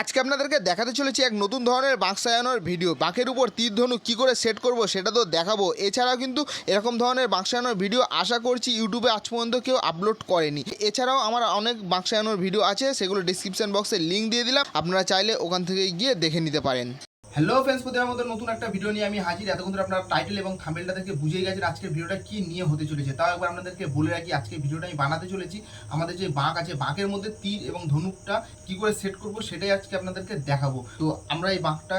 আজকে আপনাদেরকে দেখাতে চলেছি এক নতুন ধরনের বাঁক সাজানোর ভিডিও। বাঁকের উপর তীর ধনু কী করে সেট করব সেটা তো দেখাবো। এছাড়াও কিন্তু এরকম ধরনের বাঁক সাজানোর ভিডিও আশা করছি ইউটিউবে আজ পর্যন্ত কেউ আপলোড করেনি। এছাড়াও আমার অনেক বাঁক সাজানোর ভিডিও আছে, সেগুলো ডিসক্রিপশান বক্সে লিঙ্ক দিয়ে দিলাম। আপনারা চাইলে ওখান থেকে গিয়ে দেখে নিতে পারেন। হ্যালো ফ্রেন্ডস প্রতিবার মতো নতুন একটা ভিডিও নিয়ে আমি হাজির। এতক্ষণ ধরে আপনারা টাইটেল এবং থাম্বেলটা থেকে বুঝেই গেছেন আজকের ভিডিওটা কি নিয়ে হতে চলেছে। তাও একবার আপনাদেরকে বলে রাখি আজকে ভিডিওটা আমি বানাতে চলেছি। আমাদের যে বাঁক আছে, বাঁকের মধ্যে তীর এবং ধনুকটা কি করে সেট করব সেটাই আজকে আপনাদেরকে দেখাবো। তো আমরা এই বাঁকটা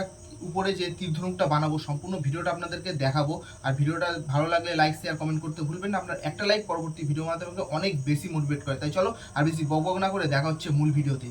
উপরে যে তীর ধনুকটা বানাবো, সম্পূর্ণ ভিডিওটা আপনাদেরকে দেখাবো। আর ভিডিওটা ভালো লাগলে লাইক শেয়ার কমেন্ট করতে ভুলবেন না। আপনার একটা লাইক পরবর্তী ভিডিও মাধ্যমে অনেক বেশি মোটিভেট করে। তাই চলো আর বেশি বক না করে দেখা হচ্ছে মূল ভিডিওতে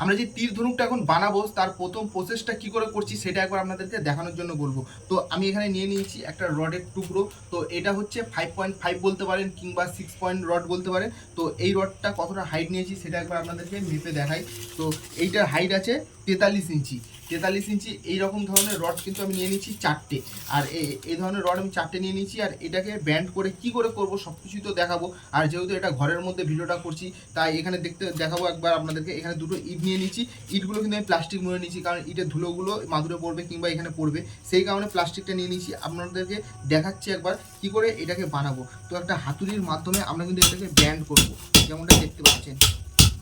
আমরা যে তীর ধনুকটা এখন বানাবো, তার প্রথম প্রসেসটা কি করে করছি সেটা একবার আপনাদেরকে দেখানোর জন্য বলব। তো আমি এখানে নিয়ে নিয়েছি একটা রডের টুকরো। তো এটা হচ্ছে ফাইভ পয়েন্ট ফাইভ বলতে পারেন কিংবা সিক্স পয়েন্ট রড বলতে পারেন। তো এই রডটা কতটা হাইট নিয়েছি সেটা একবার আপনাদেরকে মেপে দেখাই। তো এইটার হাইট আছে তেতাল্লিশ ইঞ্চি। তেতাল্লিশ ইঞ্চি এইরকম ধরনের রড কিন্তু আমি নিয়ে নিচ্ছি চারটে। আর এই ধরনের রড আমি চারটে নিয়ে নিচ্ছি, আর এটাকে ব্যান্ড করে কি করে করব সব কিছুই তো দেখাবো। আর যেহেতু এটা ঘরের মধ্যে ভিডিওটা করছি, তাই এখানে দেখতে, দেখাবো একবার আপনাদেরকে, এখানে দুটো ইট নিয়ে নিচ্ছি। ইটগুলো কিন্তু আমি প্লাস্টিক মুড়ে নিচ্ছি, কারণ ইটের ধুলোগুলো মাদুরে পড়বে কিংবা এখানে পড়বে। সেই কারণে প্লাস্টিকটা নিয়ে নিচ্ছি। আপনাদেরকে দেখাচ্ছি একবার কি করে এটাকে বানাবো। তো একটা হাতুড়ির মাধ্যমে আমরা কিন্তু এটাকে ব্যান্ড করব। যেমনটা দেখতে পাচ্ছেন?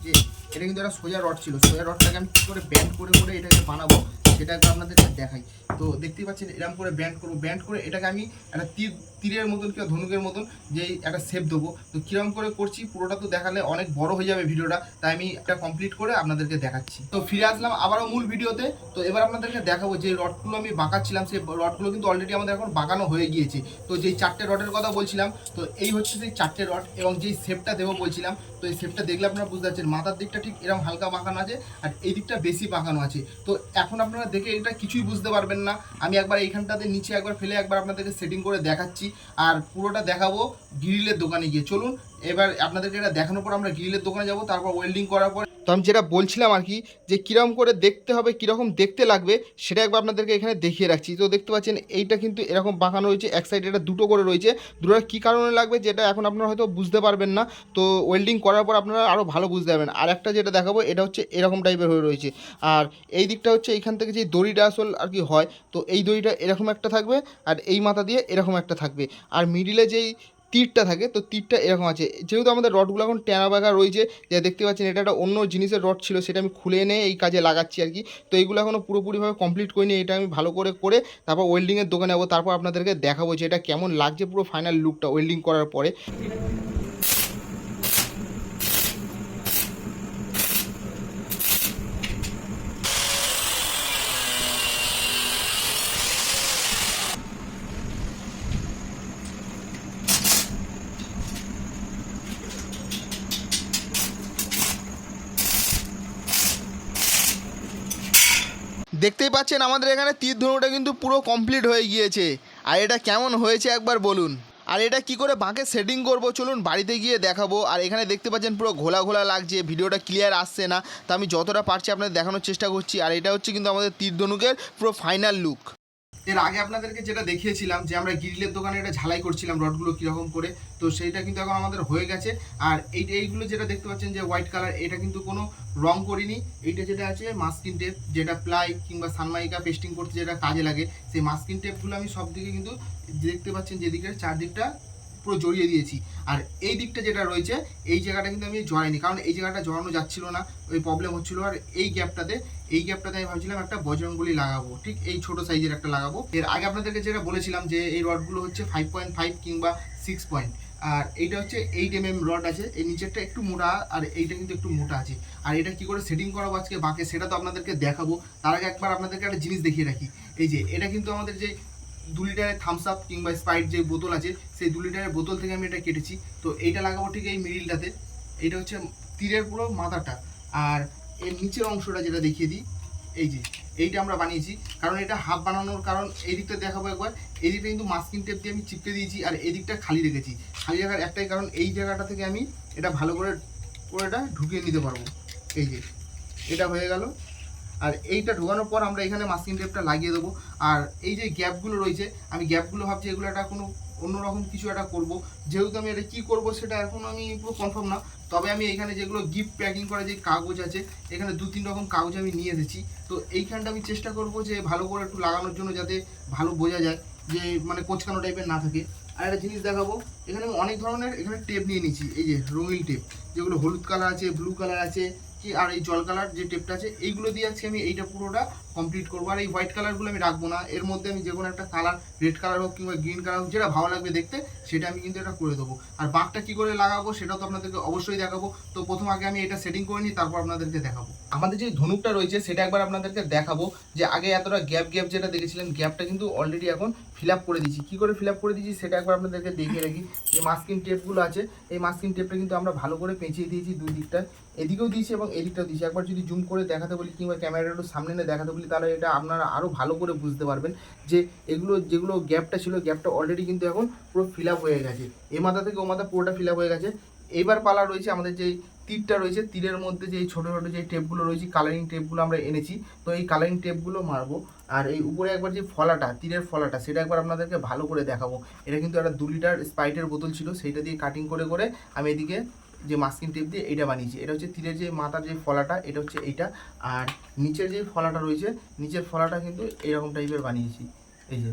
যে এটা কিন্তু একটা সোজা রড ছিল। সোজা রডটাকে আমি কী করে ব্যান্ড করে করে এটাকে বানাবো সেটা একবার আপনাদেরকে দেখাই। তো দেখতেই পাচ্ছেন এরকম করে ব্যান্ড করব ব্যান্ড করে এটাকে আমি একটা তীর তীরের মতন কিংবা ধনুকের মতন যে একটা শেপ দেবো। তো কীরকম করে করছি, পুরোটা তো দেখালে অনেক বড় হয়ে যাবে ভিডিওটা, তাই আমি এটা কমপ্লিট করে আপনাদেরকে দেখাচ্ছি। তো ফিরে আসলাম আবারও মূল ভিডিওতে। তো এবার আপনাদেরকে দেখাবো যে রডগুলো আমি বাঁকাচ্ছিলাম, সেই রডগুলো কিন্তু অলরেডি আমাদের এখন বাঁকানো হয়ে গিয়েছে। তো যেই চারটে রডের কথা বলছিলাম, তো এই হচ্ছে সেই চারটে রড এবং যেই শেপটা দেবো বলছিলাম, তো এই শেপটা দেখলে আপনারা বুঝতে পারছেন, মাথার দিকটা ঠিক এরকম হালকা বাঁকানো আছে আর এই দিকটা বেশি বাঁকানো আছে। তো এখন আপনারা দেখে এটা কিছুই বুঝতে পারবেন না। আমি একবার এইখানটাতে নিচে একবার ফেলে একবার আপনাদেরকে সেটিং করে দেখাচ্ছি। আর পুরোটা দেখাবো গ্রিলের দোকানে গিয়ে। চলুন এবার আপনাদেরকে এটা দেখানোর পর আমরা গ্রিলের দোকানে যাব, তারপর ওয়েল্ডিং করার পর তো আমি যেটা বলছিলাম আর কি, যে কীরকম করে দেখতে হবে, কীরকম দেখতে লাগবে, সেটা একবার আপনাদেরকে এখানে দেখিয়ে রাখছি। তো দেখতে পাচ্ছেন, এইটা কিন্তু এরকম বাঁকানো রয়েছে, এক সাইডে এটা দুটো করে রয়েছে। দুটোটা কী কারণে লাগবে, যেটা এখন আপনারা হয়তো বুঝতে পারবেন না। তো ওয়েল্ডিং করার পর আপনারা আরও ভালো বুঝতে পারবেন। আর একটা যেটা দেখাবো, এটা হচ্ছে এরকম টাইপের হয়ে রয়েছে। আর এই দিকটা হচ্ছে এইখান থেকে যে দড়িটা আসল আর কি হয়, তো এই দড়িটা এরকম একটা থাকবে, আর এই মাথা দিয়ে এরকম একটা থাকবে। আর মিডিলে যেই তীরটা থাকে, তো তীরটা এরকম আছে। যেহেতু আমাদের রডগুলো এখন ট্যানা বাঁকা রয়েছে, যা দেখতে পাচ্ছেন এটা একটা অন্য জিনিসের রড ছিল, সেটা আমি খুলে এনে এই কাজে লাগাচ্ছি আর কি। তো এইগুলো এখনও পুরোপুরিভাবে কমপ্লিট করিনি, এটা আমি ভালো করে করে তারপর ওয়েল্ডিংয়ের দোকানে যাব, তারপর আপনাদেরকে দেখাবো যে এটা কেমন লাগছে পুরো ফাইনাল লুকটা ওয়েল্ডিং করার পরে। দেখতেই পাচ্ছেন আমাদের এখানে তীর ধনুটা কিন্তু পুরো কমপ্লিট হয়ে গিয়েছে। আর এটা কেমন হয়েছে একবার বলুন। আর এটা কি করে বাঁকে সেটিং করব? চলুন বাড়িতে গিয়ে দেখাবো। আর এখানে দেখতে পাচ্ছেন পুরো ঘোলা ঘোলা লাগছে। ভিডিওটা ক্লিয়ার আসছে না। তো আমি যতটা পারছি আপনাদের দেখানোর চেষ্টা করছি। আর এটা হচ্ছে কিন্তু আমাদের তীর ধনুকের পুরো ফাইনাল লুক এর আগে আপনাদেরকে যেটা দেখিয়েছিলাম যে আমরা গ্রিলের দোকানে এটা ঝালাই করছিলাম রডগুলো কীরকম করে, তো সেইটা কিন্তু এখন আমাদের হয়ে গেছে। আর এই, এইগুলো যেটা দেখতে পাচ্ছেন যে হোয়াইট কালার, এটা কিন্তু কোনো রং করিনি। এইটা যেটা আছে, মাস্কিন টেপ, যেটা প্লাই কিংবা সানমাইকা পেস্টিং করতে যেটা কাজে লাগে, সেই মাস্কিন টেপগুলো আমি সব দিকে কিন্তু দেখতে পাচ্ছেন যেদিকে, চারদিকটা পুরো জড়িয়ে দিয়েছি। আর এই দিকটা যেটা রয়েছে, এই জায়গাটা কিন্তু আমি জড়াইনি, কারণ এই জায়গাটা জড়ানো যাচ্ছিল না, ওই প্রবলেম হচ্ছিল। আর এই গ্যাপটাতে এই গ্যাপটাতে আমি ভাবছিলাম একটা বজরঙ্গলি লাগাবো, ঠিক এই ছোট সাইজের একটা লাগাবো। এর আগে আপনাদেরকে যেটা বলেছিলাম যে এই রডগুলো হচ্ছে ফাইভ পয়েন্ট ফাইভ কিংবা সিক্স পয়েন্ট আর এইটা হচ্ছে এইট এম এম রড আছে এই নিচেরটা একটু মোটা, আর এইটা কিন্তু একটু মোটা আছে। আর এটা কি করে সেটিং করাবো আজকে বাকি, সেটা তো আপনাদেরকে দেখাবো। তার আগে একবার আপনাদেরকে একটা জিনিস দেখিয়ে রাখি। এই যে, এটা কিন্তু আমাদের যে দু লিটারের থামস আপ কিংবা স্প্রাইট যে বোতল আছে, সেই দু লিটারের বোতল থেকে আমি এটা কেটেছি। তো এইটা লাগাবো ঠিক এই মিডিলটাতে এইটা হচ্ছে তীরের পুরো মাথাটা। আর এর নিচের অংশটা যেটা দেখিয়ে দিই, এই যে, এইটা আমরা বানিয়েছি। কারণ এটা হাফ বানানোর কারণ, এই দিকটা দেখাবো একবার। এই দিকটা কিন্তু মাস্কিং টেপ দিয়ে আমি চিপকে দিয়েছি আর এই দিকটা খালি রেখেছি। খালি রাখার একটাই কারণ, এই জায়গাটা থেকে আমি এটা ভালো করে করে এটা ঢুকিয়ে নিতে পারব। এই যে, এটা হয়ে গেল। আর এইটা ঢোকানোর পর আমরা এখানে মাস্কিং টেপটা লাগিয়ে দেবো। আর এই যে গ্যাপগুলো রয়েছে, আমি গ্যাপগুলো ভাবছি এগুলো একটা কোনো অন্যরকম কিছু একটা করব। যেহেতু আমি এটা কী করব সেটা এখন আমি পুরো কনফার্ম না। তবে আমি এখানে যেগুলো গিফট প্যাকিং করা যে কাগজ আছে, এখানে দু তিন রকম কাগজ আমি নিয়ে এসেছি। তো এইখানটা আমি চেষ্টা করব যে ভালো করে একটু লাগানোর জন্য যাতে ভালো বোঝা যায়, যে মানে কোচকানো টাইপের না থাকে। আর একটা জিনিস দেখাবো, এখানে অনেক ধরনের এখানে টেপ নিয়ে নিয়েছি। এই যে রঙিন টেপ যেগুলো হলুদ কালার আছে ব্লু কালার আছে আর এই জল কালার যে টেপটা আছে এইগুলো দিয়ে আজকে আমি এইটা পুরোটা কমপ্লিট করব। আর এই হোয়াইট কালারগুলো আমি রাখব না। এর মধ্যে আমি যে কোনো একটা কালার রেড কালার হোক কিংবা গ্রিন কালার হোক, যেটা ভালো লাগবে দেখতে, সেটা আমি কিন্তু এটা করে দেবো। আর বাঘটা কী করে লাগাবো, সেটাও তো আপনাদেরকে অবশ্যই দেখাবো। তো প্রথম আগে আমি এটা সেটিং করে নিই, তারপর আপনাদেরকে দেখাবো। আমাদের যে ধনুকটা রয়েছে, সেটা একবার আপনাদেরকে দেখাবো যে আগে এতটা গ্যাপ গ্যাপ যেটা দেখেছিলেন গ্যাপটা কিন্তু অলরেডি এখন ফিল করে দিচ্ছি কী করে ফিল করে দিচ্ছি সেটা একবার আপনাদেরকে দেখিয়ে রাখি। যে মাস্কিং টেপগুলো আছে, এই মাস্কিং টেপটা কিন্তু আমরা ভালো করে পেঁচিয়ে দিয়েছি দুই দিকটা এদিকেও দিয়েছি এবং এদিকটাও দিয়েছি। একবার যদি জুম করে দেখাতে বলি কিংবা ক্যামেরাটা একটু সামনে দেখাতে বলি তাহলে এটা আপনারা আরও ভালো করে বুঝতে পারবেন যে এগুলো, যেগুলো গ্যাপটা ছিল, গ্যাপটা অলরেডি কিন্তু এখন পুরো ফিল হয়ে গেছে। এ মাথা থেকে ও মাথা পুরোটা ফিল হয়ে গেছে। এবার পালা রয়েছে আমাদের যেই তীরটা রয়েছে, তীরের মধ্যে যে ছোটো ছোটো যে টেপগুলো রয়েছে কালারিং টেপগুলো আমরা এনেছি। তো এই কালারিং টেপগুলো মারবো। আর এই উপরে একবার যে ফলাটা, তীরের ফলাটা, সেটা একবার আপনাদেরকে ভালো করে দেখাবো। এটা কিন্তু একটা দু লিটার স্পাইটের বোতল ছিল, সেইটা দিয়ে কাটিং করে করে আমি এদিকে যে মাস্কিং টেপ দিয়ে এটা বানিয়েছি। এটা হচ্ছে তীরের যে মাথার যে ফলাটা, এটা হচ্ছে এইটা। আর নিচের যে ফলাটা রয়েছে, নিচের ফলাটা কিন্তু এরকম টাইপের বানিয়েছি। এই যে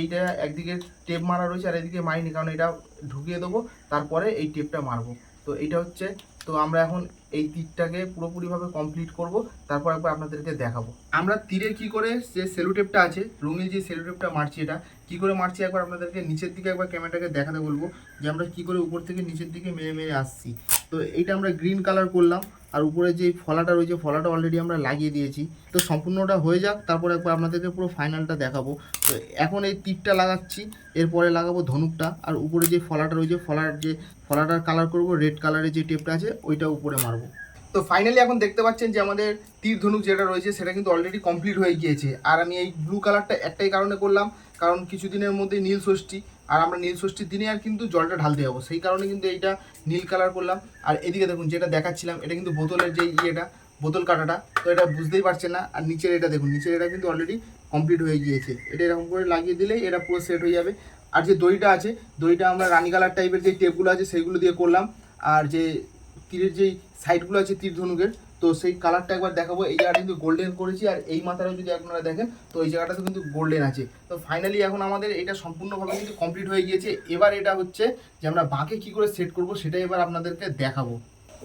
এইটা একদিকে টেপ মারা রয়েছে আর এদিকে মারিনি, কারণ এটা ঢুকিয়ে দেবো, তারপরে এই টেপটা মারবো। তো এটা হচ্ছে, তো আমরা এখন এই তীরটাকে পুরোপুরিভাবে কমপ্লিট করব, তারপর একবার আপনাদেরকে দেখাবো। আমরা তীরের কি করে যে সেলুটেপটা আছে রুমের যে সেলুটেপটা মারছি এটা, কি করে মারছি একবার আপনাদেরকে নিচের দিকে একবার ক্যামেরাটাকে দেখাতে বলব, যে আমরা কি করে উপর থেকে নিচের দিকে মেরে মেরে আসছি। তো এইটা আমরা গ্রিন কালার করলাম আর উপরে যে ফলাটা রয়েছে, ফলাটা অলরেডি আমরা লাগিয়ে দিয়েছি। তো সম্পূর্ণটা হয়ে যাক, তারপর একবার আপনাদেরকে পুরো ফাইনালটা দেখাবো। তো এখন এই তীরটা লাগাচ্ছি, এরপরে লাগাবো ধনুকটা, আর উপরে যে ফলাটা রয়েছে, ফলার যে, ফলাটার কালার করব রেড কালারের যে টেপটা আছে, ওইটা উপরে মারবো। তো ফাইনালি এখন দেখতে পাচ্ছেন যে আমাদের তীর ধনুক যেটা রয়েছে, সেটা কিন্তু অলরেডি কমপ্লিট হয়ে গিয়েছে। আর আমি এই ব্লু কালারটা একটাই কারণে করলাম, কারণ কিছুদিনের মধ্যে নীল ষষ্ঠী। আর আমরা নীল ষষ্ঠীর দিনে আর কিন্তু জলটা ঢালতে যাব। সেই কারণে কিন্তু এইটা নীল কালার করলাম। আর এদিকে দেখুন, যেটা দেখাচ্ছিলাম, এটা কিন্তু বোতলের যে ইয়েটা, বোতল কাটাটা, তো এটা বুঝতেই পারছে না। আর নিচের এটা দেখুন, নিচের এটা কিন্তু অলরেডি কমপ্লিট হয়ে গিয়েছে। এটা এরকম করে লাগিয়ে দিলেই এটা পুরো সেট হয়ে যাবে। আর যে দড়িটা আছে, দড়িটা আমরা রানী কালার টাইপের যে টেপগুলো আছে, সেইগুলো দিয়ে করলাম। আর যে তীরের যেই সাইডগুলো আছে তীর ধনুকের তো সেই কালারটা একবার দেখাবো। এই জায়গাটা কিন্তু গোল্ডেন করেছি আর এই মাথাটাও যদি আপনারা দেখেন, তো এই জায়গাটাতে কিন্তু গোল্ডেন আছে। তো ফাইনালি এখন আমাদের এটা সম্পূর্ণভাবে কিন্তু কমপ্লিট হয়ে গিয়েছে। এবার এটা হচ্ছে যে আমরা বাঁকে কী করে সেট করব সেটাই এবার আপনাদেরকে দেখাবো।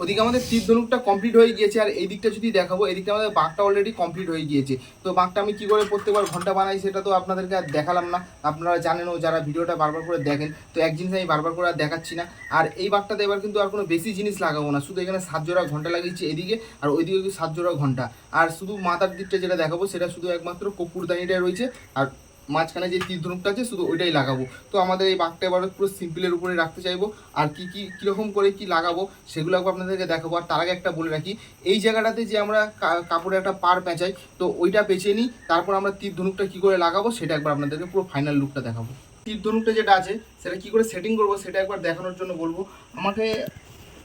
ওদিকে আমাদের তীর ধনুকটা কমপ্লিট হয়ে গিয়েছে, আর এই দিকটা যদি দেখাবো এদিকে আমাদের বাঁকটা অলরেডি কমপ্লিট হয়ে গিয়েছে। তো বাঁকটা আমি কি করে প্রত্যেকবার ঘণ্টা বানাই সেটা তো আপনাদেরকে আর দেখালাম না। আপনারা জানেনও যারা ভিডিওটা বারবার করে দেখেন, তো এক জিনিস আমি বারবার করে আর দেখাচ্ছি না। আর এই বাঁকটাতে এবার কিন্তু আর কোনো বেশি জিনিস লাগাবো না, শুধু এখানে সাত জোড়া ঘণ্টা লাগিয়েছি এদিকে, আর ওইদিকে সাত জোড়া ঘণ্টা। আর শুধু মাথার দিকটা যেটা দেখাবো, সেটা শুধু একমাত্র কপুরদানিটাই রয়েছে। আর মাঝখানে যে তীর ধনুকটা আছে, শুধু ওইটাই লাগাবো। তো আমাদের এই বাঘটা এবার পুরো সিম্পলের উপরে রাখতে চাইব। আর কি কি, কীরকম করে কি লাগাবো সেগুলো একবার আপনাদেরকে দেখাবো। আর তার আগে একটা বলে রাখি, এই জায়গাটাতে যে আমরা কাপড়ে একটা পার পেঁচাই, তো ওইটা পেঁচে নিই, তারপর আমরা তীর ধনুকটা কী করে লাগাবো, সেটা একবার আপনাদেরকে পুরো ফাইনাল লুকটা দেখাবো। তীর ধনুকটা যেটা আছে, সেটা কী করে সেটিং করব, সেটা একবার দেখানোর জন্য বলব। আমাকে,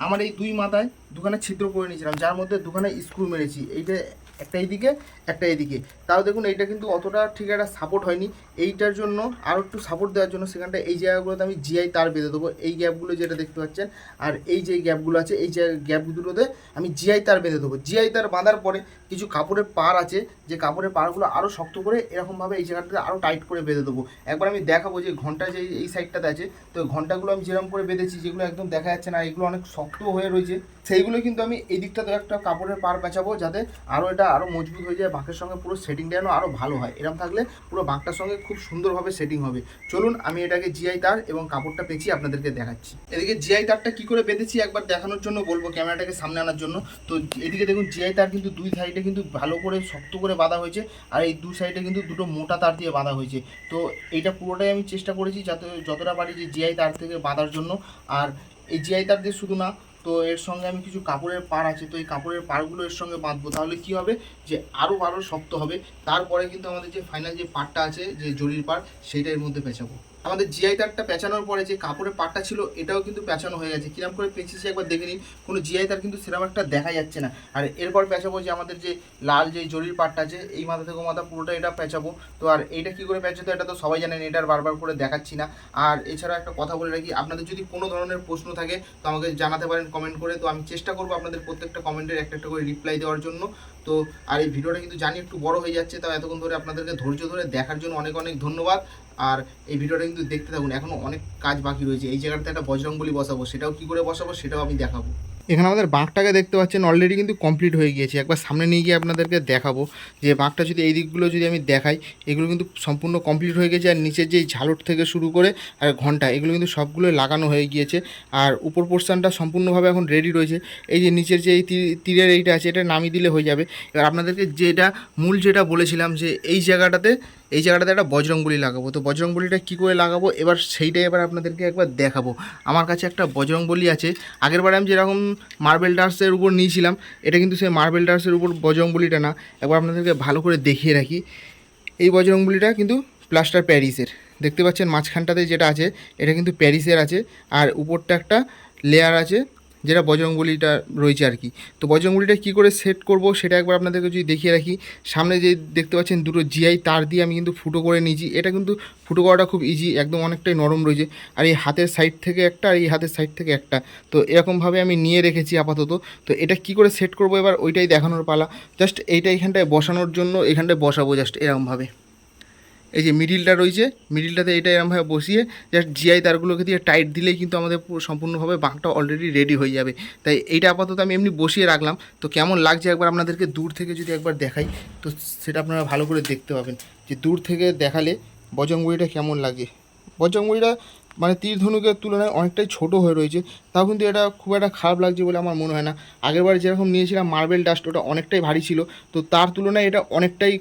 আমার এই দুই মাথায় দুখানে ছিদ্র করে নিয়েছিলাম, যার মধ্যে দুখানে স্ক্রু মেরেছি। এইটা একটা এইদিকে একটা এইদিকে। তাও দেখুন, এইটা কিন্তু অতটা ঠিক একটা সাপোর্ট হয়নি। এইটার জন্য আরও একটু সাপোর্ট দেওয়ার জন্য সেখানটা এই জায়গাগুলোতে আমি জিআই তার বেঁধে দেবো। এই গ্যাপগুলো যেটা দেখতে পাচ্ছেন, আর এই যে গ্যাপগুলো আছে, এই গ্যাপগুলোতে আমি জিআই তার বেঁধে দেবো। জিআই তার বাঁধার পরে কিছু কাপড়ের পার আছে যে কাপড়ের পারগুলো আরও শক্ত করে এরকমভাবে এই জায়গাটাতে আরও টাইট করে বেঁধে দেবো। একবার আমি দেখাবো যে ঘণ্টা যে এই সাইডটাতে আছে, তো ঘন্টাগুলো আমি যেরকম করে বেঁধেছি, যেগুলো একদম দেখা যাচ্ছে না, এগুলো অনেক শক্ত হয়ে রয়েছে, সেইগুলো কিন্তু আমি এই দিকটাতে একটা কাপড়ের পার পেঁচাবো যাতে আরও এটা আরও মজবুত হয়ে যায়, বাঁকের সঙ্গে পুরো সেটিংটা যেন আরও ভালো হয়। এরকম থাকলে পুরো বাঁকটার সঙ্গে খুব সুন্দরভাবে সেটিং হবে। চলুন আমি এটাকে জিআই তার এবং কাপড়টা পেঁচিয়ে আপনাদেরকে দেখাচ্ছি। এদিকে জিআই তারটা কি করে বেঁধেছি একবার দেখানোর জন্য বলব, ক্যামেরাটাকে সামনে আনার জন্য। তো এদিকে দেখুন জিআই তার কিন্তু দুই সাইডে কিন্তু ভালো করে শক্ত করে বাঁধা হয়েছে, আর এই দু সাইডে কিন্তু দুটো মোটা তার দিয়ে বাঁধা হয়েছে। তো এইটা পুরোটাই আমি চেষ্টা করেছি যাতে যতটা পারি যে জিআই তার থেকে বাঁধার জন্য। আর এই জিআই তার দিয়ে শুধু না, তো এর সঙ্গে আমি কিছু কাপড়ের পার আছে, তো এই কাপড়ের পারগুলো এর সঙ্গে বাঁধবো। তাহলে কি হবে? যে আরও আরও শক্ত হবে। তারপরে কিন্তু আমাদের যে ফাইনাল যে পারটা আছে, যে জরির পাড়, সেইটা এর মধ্যে পেঁচাবো। আমাদের জিআই তারটা পেঁচানোর পরে যে কাপড়ের পাটটা ছিল, এটাও কিন্তু পেঁচানো হয়ে গেছে। কিরম করে পেঁচিয়েছি একবার দেখে নিন। কোনো জিআই তার কিন্তু সেরকম একটা দেখা যাচ্ছে না। আর এরপর পেঁচাবো যে আমাদের যে লাল যে জরির পাটটা আছে, এই মাথা থেকে মাথা পুরোটা এটা পেঁচাবো। তো আর এইটা কি করে পেঁচাতে এটা তো সবাই জানেন, এটা আর বারবার করে দেখাচ্ছি না। আর এছাড়া একটা কথা বলে রাখি, আপনাদের যদি কোনো ধরনের প্রশ্ন থাকে, তো আমাকে জানাতে পারেন কমেন্ট করে। তো আমি চেষ্টা করব আপনাদের প্রত্যেকটা কমেন্টের একটা একটা করে রিপ্লাই দেওয়ার জন্য। তো আর এই ভিডিওটা কিন্তু জানি একটু বড় হয়ে যাচ্ছে, তাও এতক্ষণ ধরে আপনাদেরকে ধৈর্য ধরে দেখার জন্য অনেক অনেক ধন্যবাদ। আর এই ভিডিওটা কিন্তু দেখতে থাকুন এখনও অনেক কাজ বাকি রয়েছে। এই জায়গাটাতে একটা বজরঙ্গলি বসাবো, সেটাও কি করে বসাবো সেটাও আমি দেখাবো। এখানে আমাদের বাঁকটাকে দেখতে পাচ্ছেন অলরেডি কিন্তু কমপ্লিট হয়ে গিয়েছে। একবার সামনে নিয়ে গিয়ে আপনাদেরকে দেখাবো যে বাঁকটা যদি এই দিকগুলো যদি আমি দেখাই, এগুলো কিন্তু সম্পূর্ণ কমপ্লিট হয়ে গেছে, আর নিচের যেই ঝালট থেকে শুরু করে, আর ঘণ্টা, এগুলো কিন্তু সবগুলো লাগানো হয়ে গিয়েছে। আর উপর পোর্শনটা সম্পূর্ণভাবে এখন রেডি রয়েছে। এই যে নিচের যে এই তীর- তীরের এইটা আছে, এটা নামিয়ে দিলে হয়ে যাবে। এবার আপনাদেরকে যেটা, মূল যেটা বলেছিলাম যে এই জায়গাটাতে এই জায়গাটাতে একটা বজরংবলি লাগাবো। তো বজরংবলিটা কী করে লাগাবো? এবার সেইটাই এবার আপনাদেরকে একবার দেখাবো। আমার কাছে একটা বজরংবলি আছে। আগেরবার আমি যেরকম মার্বেল ডার্সের উপর নিয়েছিলাম, এটা কিন্তু সেই মার্বেল ডার্সের উপর বজরংবলিটা না। একবার আপনাদেরকে ভালো করে দেখিয়ে রাখি। এই বজরংবলিটা কিন্তু প্লাস্টার প্যারিসের দেখতে পাচ্ছেন মাঝখানটাতে যেটা আছে, এটা কিন্তু প্যারিসের আছে। আর উপরটা একটা লেয়ার আছে। যেটা বজরংবলিটা রয়েছে আর কি। তো বজরংবলিটা কী করে সেট করব সেটা একবার আপনাদেরকে যদি দেখিয়ে রাখি, সামনে যে দেখতে পাচ্ছেন দুটো জিআই তার দিয়ে আমি কিন্তু ফুটো করে নিয়েছি। এটা কিন্তু ফুটো করাটা খুব ইজি একদম অনেকটাই নরম রয়েছে। আর এই হাতের সাইড থেকে একটা আর এই হাতের সাইড থেকে একটা। তো এরকমভাবে আমি নিয়ে রেখেছি আপাতত। তো এটা কি করে সেট করব এবার ওইটাই দেখানোর পালা। জাস্ট এইটা এখানটায় বসানোর জন্য এখানটায় বসাবো জাস্ট এরকমভাবে। এই যে মিডিলটা রয়েছে মিডিলটাতে এটা এরমভাবে বসিয়ে জাস্ট জিআই তারগুলোকে দিয়ে টাইট দিলেই কিন্তু আমাদের পুরো সম্পূর্ণভাবে বাঁকটা অলরেডি রেডি হয়ে যাবে। তাই এইটা আপাতত আমি এমনি বসিয়ে রাখলাম। তো কেমন লাগছে একবার আপনাদেরকে দূর থেকে যদি একবার দেখাই, তো সেটা আপনারা ভালো করে দেখতে পাবেন। যে দূর থেকে দেখালে বজরংবলিটা কেমন লাগে? বজরংবলিটা মানে তীর ধনুকের তুলনায় অনেকটাই ছোট হয়ে রয়েছে। তাও কিন্তু এটা খুব একটা খারাপ লাগছে বলে আমার মনে হয় না। আগেরবার যেরকম নিয়েছিলাম মার্বেল ডাস্ট ওটা অনেকটাই ভারী ছিল। তো তার তুলনায় এটা অনেকটাই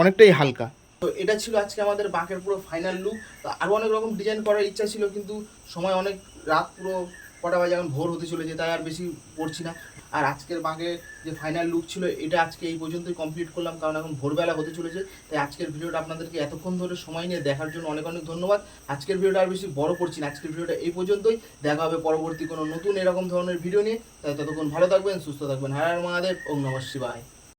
অনেকটাই হালকা। তো এটা ছিল আজকে আমাদের বাঁকের পুরো ফাইনাল লুক তো আরও অনেক রকম ডিজাইন করার ইচ্ছা ছিল, কিন্তু সময় অনেক রাত, পুরো কটা বাজে এখন ভোর হতে চলেছে, তাই আর বেশি পড়ছি না। আর আজকের বাঁকের যে ফাইনাল লুক ছিল, এটা আজকে এই পর্যন্তই কমপ্লিট করলাম, কারণ এখন ভোরবেলা হতে চলেছে। তাই আজকের ভিডিওটা আপনাদেরকে এতক্ষণ ধরে সময় নিয়ে দেখার জন্য অনেক অনেক ধন্যবাদ। আজকের ভিডিওটা আর বেশি বড় করছি না, আজকের ভিডিওটা এই পর্যন্তই। দেখা হবে পরবর্তী কোনো নতুন এরকম ধরনের ভিডিও নিয়ে। তাই ততক্ষণ ভালো থাকবেন, সুস্থ থাকবেন। হ্যাঁ মহাদেব, ওম নমঃ শিবায়।